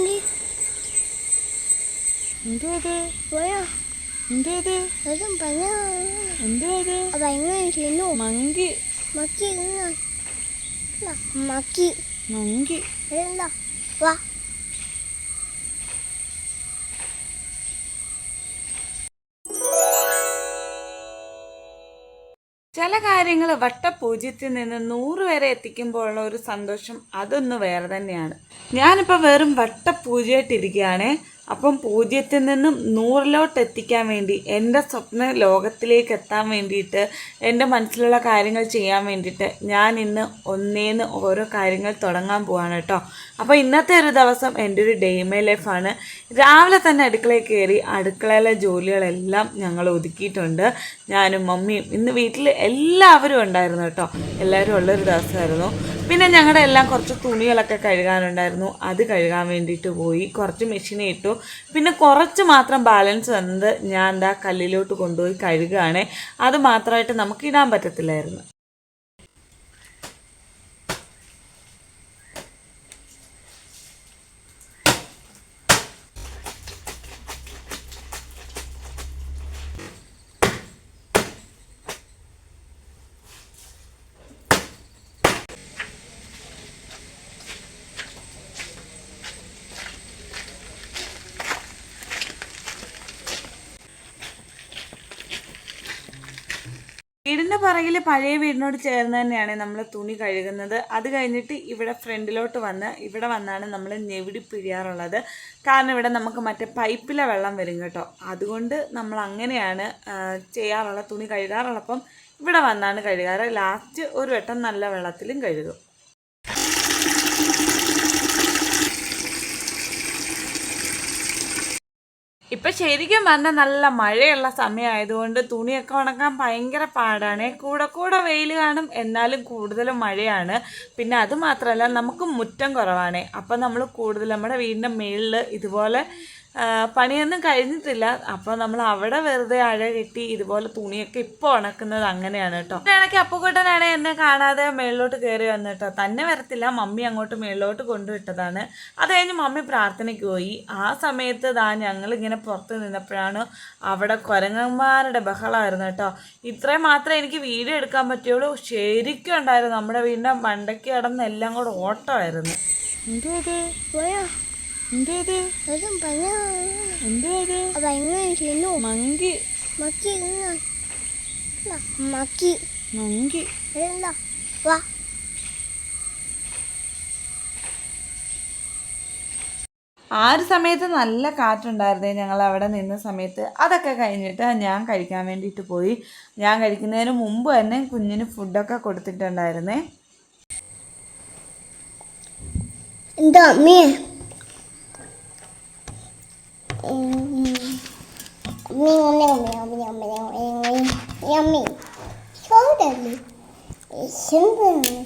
മക്കിയുണ്ട് എന്തോ അത് പോയോ എന്തോ അത് അതും പന എന്തോ അത് ചെയ്യുന്നു മങ്കി മക്കി? മക്കി മങ്കി എന്താ വാ ചില കാര്യങ്ങൾ വട്ടപൂജ്യത്തിൽ നിന്ന് നൂറ് വരെ എത്തിക്കുമ്പോഴുള്ള ഒരു സന്തോഷം അതൊന്ന് വേറെ തന്നെയാണ്. ഞാനിപ്പോൾ വെറും വട്ടപൂജ്യമായിട്ടിരിക്കുകയാണ് അപ്പം പൂജ്യത്തിൽ നിന്നും നൂറിലോട്ട് എത്തിക്കാൻ വേണ്ടി എന്റെ സ്വപ്ന ലോകത്തിലേക്ക് എത്താൻ വേണ്ടിയിട്ട് എന്റെ മനസ്സിലുള്ള കാര്യങ്ങൾ ചെയ്യാൻ വേണ്ടിയിട്ട് ഞാൻ ഇന്ന് ഒന്നേന്ന് ഓരോ കാര്യങ്ങൾ തുടങ്ങാൻ പോവാണ് കേട്ടോ. അപ്പോൾ ഇന്നത്തെ ഒരു ദിവസം എന്റെ ഒരു ഡെയ്മേ ലൈഫാണ് രാവിലെ തന്നെ അടുക്കളയിൽ കയറി അടുക്കളയിലെ ജോലികളെല്ലാം ഞങ്ങൾ ഒതുക്കിയിട്ടുണ്ട്. ഞാനും മമ്മിയും ഇന്ന് വീട്ടിൽ എല്ലാവരും ഉണ്ടായിരുന്നു കേട്ടോ. എല്ലാവരും ഉള്ളൊരു ദിവസമായിരുന്നു. പിന്നെ ഞങ്ങളുടെ എല്ലാം കുറച്ച് തുണികളൊക്കെ കഴുകാനുണ്ടായിരുന്നു. അത് കഴുകാൻ വേണ്ടിയിട്ട് പോയി. കുറച്ച് മെഷീനെ ഇട്ടു. പിന്നെ കുറച്ച് മാത്രം ബാലൻസ് വന്നത് ഞാൻ എന്താ കല്ലിലോട്ട് കൊണ്ടുപോയി കഴുകുകയാണ് അത് മാത്രമായിട്ട് നമുക്ക് ഇടാൻ പറ്റത്തില്ലായിരുന്നു. വീടിന്റെ പുറകിൽ പഴയ വീടിനോട് ചേർന്ന് തന്നെയാണ് നമ്മൾ തുണി കഴുകുന്നത്. അത് കഴിഞ്ഞിട്ട് ഇവിടെ ഫ്രണ്ടിലോട്ട് വന്ന് ഇവിടെ വന്നാണ് നമ്മൾ ഞെവിടി പിഴിയാറുള്ളത്. കാരണം ഇവിടെ നമുക്ക് മറ്റേ പൈപ്പിലെ വെള്ളം വരും കേട്ടോ. അതുകൊണ്ട് നമ്മൾ അങ്ങനെയാണ് ചെയ്യാറുള്ള തുണി കഴുകാറുള്ളപ്പം ഇവിടെ വന്നാണ് കഴുകാറ്. ലാസ്റ്റ് ഒരു വട്ടം നല്ല വെള്ളത്തിലും കഴുകും. ഇപ്പം ശരിക്കും പറഞ്ഞാൽ നല്ല മഴയുള്ള സമയമായതുകൊണ്ട് തുണിയൊക്കെ ഉണക്കാൻ ഭയങ്കര പാടാണ്. കൂടെ കൂടെ വെയിൽ കാണും എന്നാലും കൂടുതലും മഴയാണ്. പിന്നെ അത് മാത്രമല്ല നമുക്ക് മുറ്റം കുറവാണ്. അപ്പം നമ്മൾ കൂടുതൽ നമ്മുടെ വീടിന്റെ മുകളിൽ ഇതുപോലെ പണിയൊന്നും കഴിഞ്ഞിട്ടില്ല. അപ്പോൾ നമ്മൾ അവിടെ വെറുതെ അഴ കെട്ടി ഇതുപോലെ തുണിയൊക്കെ ഇപ്പൊ ഉണക്കുന്നത് അങ്ങനെയാണ് കേട്ടോ. ഇടയ്ക്ക് അപ്പുക്കുട്ടനാണ് എന്നെ കാണാതെ മേളിലോട്ട് കയറി വന്നു കേട്ടോ. തന്നെ വരത്തില്ല. മമ്മി അങ്ങോട്ട് മേളിലോട്ട് കൊണ്ടുവിട്ടതാണ്. അത് കഴിഞ്ഞ് മമ്മി പ്രാർത്ഥനയ്ക്ക് പോയി. ആ സമയത്ത് ദാ ഞങ്ങൾ ഇങ്ങനെ പുറത്ത് നിന്നപ്പോഴാണ് അവിടെ കൊരങ്ങന്മാരുടെ ബഹളമായിരുന്നു കേട്ടോ. ഇത്രയും മാത്രമേ എനിക്ക് വീഡിയോ എടുക്കാൻ പറ്റുള്ളൂ. ശരിക്കും ഉണ്ടായിരുന്നു. നമ്മുടെ വീടിന്റെ മണ്ടയ്ക്ക് എല്ലാം കൂടെ ഓട്ടമായിരുന്നു. പോയോ? എന്തോ എന്തത്? അതും പന എന്തോ അത് അപ്പൊ എങ്ങനെ ചെയ്യുന്നു. മങ്കി. മക്കി മക്കി. മങ്കി. എന്താ വാ. ആ ഒരു സമയത്ത് നല്ല കാറ്റുണ്ടായിരുന്നേ. ഞങ്ങൾ അവിടെ നിന്ന സമയത്ത്. അതൊക്കെ കഴിഞ്ഞിട്ട് ഞാൻ കഴിക്കാൻ വേണ്ടിയിട്ട് പോയി. ഞാൻ കഴിക്കുന്നതിന് മുമ്പ് തന്നെ കുഞ്ഞിന് ഫുഡൊക്കെ കൊടുത്തിട്ടുണ്ടായിരുന്നേ. എന്താ അമ്മേ? ചോറല്ലേ എന്താണ്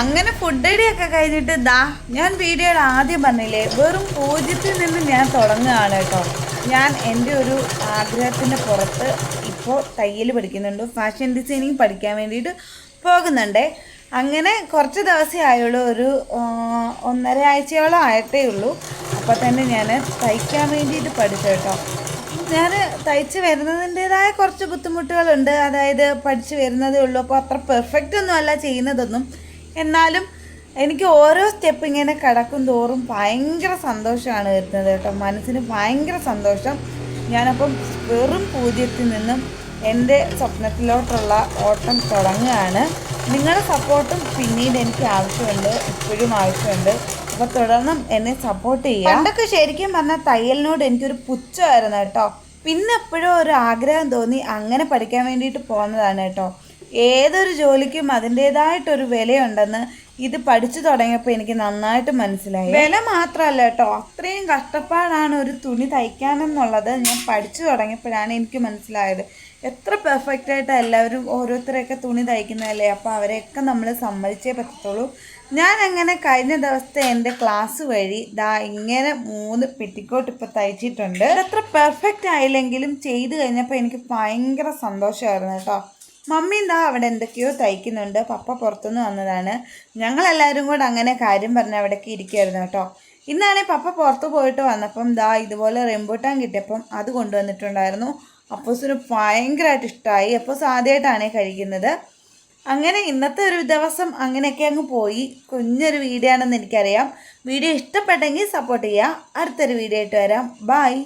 അങ്ങനെ ഫുഡ് ഐഡിയൊക്കെ കഴിഞ്ഞിട്ട് ദാ ഞാൻ വീഡിയോയുടെ ആദ്യം പറഞ്ഞില്ലേ വെറും പൂജ്യത്തിൽ നിന്ന് ഞാൻ തുടങ്ങുകയാണ് കേട്ടോ. ഞാൻ എന്റെ ഒരു ആഗ്രഹത്തിന്റെ പുറത്ത് ഇപ്പോൾ തയ്യൽ പഠിക്കുന്നുണ്ട് ഫാഷൻ ഡിസൈനിങ് പഠിക്കാൻ വേണ്ടിയിട്ട് പോകുന്നുണ്ട്. അങ്ങനെ കുറച്ച് ദിവസമേ ആയുള്ളൂ. ഒരു ഒന്നര ആഴ്ചയോളം ആയിട്ടേ ഉള്ളൂ. അപ്പോൾ തന്നെ ഞാൻ തയ്ക്കാൻ വേണ്ടിയിട്ട് പഠിച്ചു കേട്ടോ. ഞാൻ തയ്ച്ച് വരുന്നതിന്റെതായ കുറച്ച് ബുദ്ധിമുട്ടുകളുണ്ട്. അതായത് പഠിച്ച് വരുന്നതേ ഉള്ളൂ. അപ്പോൾ അത്ര പെർഫെക്റ്റ് ഒന്നും അല്ല ചെയ്യുന്നതൊന്നും. എന്നാലും എനിക്ക് ഓരോ സ്റ്റെപ്പ് ഇങ്ങനെ കിടക്കും തോറും ഭയങ്കര സന്തോഷമാണ് വരുന്നത് കേട്ടോ. മനസ്സിന് ഭയങ്കര സന്തോഷം. ഞാനപ്പം വെറും പൂജ്യത്തിൽ നിന്നും എന്റെ സ്വപ്നത്തിലോട്ടുള്ള ഓട്ടം തുടങ്ങുകയാണ്. നിങ്ങളുടെ സപ്പോർട്ടും പിന്നീട് എനിക്ക് ആവശ്യമുണ്ട് ഇപ്പോഴും ആവശ്യമുണ്ട്. അപ്പോൾ തുടർന്നും എന്നെ സപ്പോർട്ട് ചെയ്യുക. പണ്ടൊക്കെ ശരിക്കും പറഞ്ഞാൽ തയ്യലിനോട് എനിക്കൊരു പുച്ഛമായിരുന്നു കേട്ടോ. പിന്നെ എപ്പോഴും ഒരു ആഗ്രഹം തോന്നി അങ്ങനെ പഠിക്കാൻ വേണ്ടിയിട്ട് പോകുന്നതാണ് കേട്ടോ. ഏതൊരു ജോലിക്കും അതിന്റെതായിട്ടൊരു വിലയുണ്ടെന്ന് ഇത് പഠിച്ചു തുടങ്ങിയപ്പോൾ എനിക്ക് നന്നായിട്ട് മനസ്സിലായി. വില മാത്രമല്ല കേട്ടോ. അത്രയും കഷ്ടപ്പാടാണ് ഒരു തുണി തയ്ക്കാനെന്നുള്ളത്. ഞാൻ പഠിച്ചു തുടങ്ങിയപ്പോഴാണ് എനിക്ക് മനസ്സിലായത്. എത്ര പെർഫെക്റ്റ് ആയിട്ട് എല്ലാവരും ഓരോരുത്തരെയൊക്കെ തുണി തയ്ക്കുന്നതല്ലേ? അപ്പോൾ അവരെയൊക്കെ നമ്മൾ സമ്മതിച്ചേ പറ്റത്തുള്ളൂ. ഞാൻ അങ്ങനെ കഴിഞ്ഞ ദിവസത്തെ എന്റെ ക്ലാസ് വഴി ദാ ഇങ്ങനെ മൂന്ന് പെറ്റിക്കോട്ട് ഇപ്പോൾ തയ്ച്ചിട്ടുണ്ട്. എത്ര പെർഫെക്റ്റ് ആയില്ലെങ്കിലും ചെയ്തു കഴിഞ്ഞപ്പോൾ എനിക്ക് ഭയങ്കര സന്തോഷമായിരുന്നു കേട്ടോ. മമ്മി എന്താ അവിടെ എന്തൊക്കെയോ തയ്ക്കുന്നുണ്ട്. പപ്പ പുറത്തുനിന്ന് വന്നതാണ്. ഞങ്ങളെല്ലാവരും കൂടെ അങ്ങനെ കാര്യം പറഞ്ഞ് അവിടേക്ക് ഇരിക്കുമായിരുന്നു കേട്ടോ. ഇന്നാണെ പപ്പ പുറത്ത് പോയിട്ട് വന്നപ്പം ദാ ഇതുപോലെ റെമ്പൂട്ടാൻ കിട്ടിയപ്പം അത് കൊണ്ടുവന്നിട്ടുണ്ടായിരുന്നു. അപ്പോസിന് ഭയങ്കരമായിട്ട് ഇഷ്ടമായി. അപ്പോൾ ആദ്യമായിട്ടാണ് കഴിക്കുന്നത്. അങ്ങനെ ഇന്നത്തെ ഒരു ദിവസം അങ്ങനെയൊക്കെ അങ്ങ് പോയി. കുഞ്ഞൊരു വീഡിയോ ആണെന്ന് എനിക്കറിയാം. വീഡിയോ ഇഷ്ടപ്പെട്ടെങ്കിൽ സപ്പോർട്ട് ചെയ്യുക. അടുത്തൊരു വീഡിയോ ആയിട്ട് വരാം. ബായ്